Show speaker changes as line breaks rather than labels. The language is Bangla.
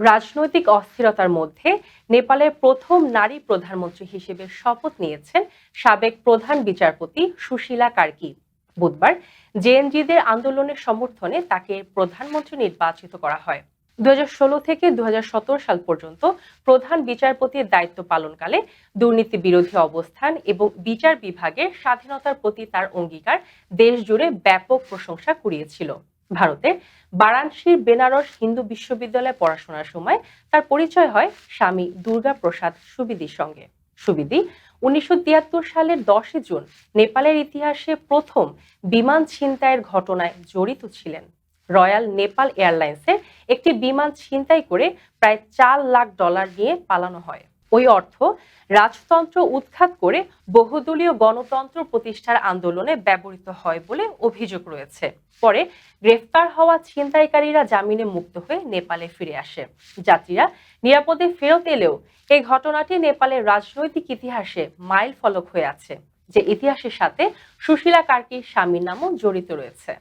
রাজনৈতিক অস্থিরতার মধ্যে নেপালের প্রথম নারী প্রধানমন্ত্রী হিসেবে শপথ নিয়েছেন সাবেক প্রধান বিচারপতি সুশীলা কার্কি। বুধবার জেএনজিদের আন্দোলনের সমর্থনে তাকে প্রধানমন্ত্রী নির্বাচিত করা হয়। দু হাজার ষোলো থেকে দু হাজার সতেরো সাল পর্যন্ত প্রধান বিচারপতির দায়িত্ব পালনকালে দুর্নীতি বিরোধী অবস্থান এবং বিচার বিভাগের স্বাধীনতার প্রতি তার অঙ্গীকার দেশ জুড়ে ব্যাপক প্রশংসা কুড়িয়েছিল। ভারতের বারাণসীর বেনারস হিন্দু বিশ্ববিদ্যালয়ে পড়াশোনার সময় তার পরিচয় হয় স্বামী দুর্গা প্রসাদ সুবিদির সঙ্গে। সুবিদি উনিশশো তিয়াত্তর সালের দশই জুন নেপালের ইতিহাসে প্রথম বিমান ছিনতাইয়ের ঘটনায় জড়িত ছিলেন। রয়্যাল নেপাল এয়ারলাইন্সের একটি বিমান ছিনতাই করে প্রায় চার লাখ ডলার নিয়ে পালানো হয়। ওই অর্থ রাজতন্ত্র উৎখাত করে বহুদলীয় গণতন্ত্র প্রতিষ্ঠার আন্দোলনে ব্যবহৃত হয় বলে অভিযোগ রয়েছে। পরে গ্রেফতার হওয়া ছিনতাইকারীরা জামিনে মুক্ত হয়ে নেপালে ফিরে আসে। যাত্রীরা নিরাপদে ফেরত এলেও এই ঘটনাটি নেপালের রাজনৈতিক ইতিহাসে মাইল ফলক হয়ে আছে, যে ইতিহাসের সাথে সুশীলা কার্কির স্বামীর নামও জড়িত রয়েছে।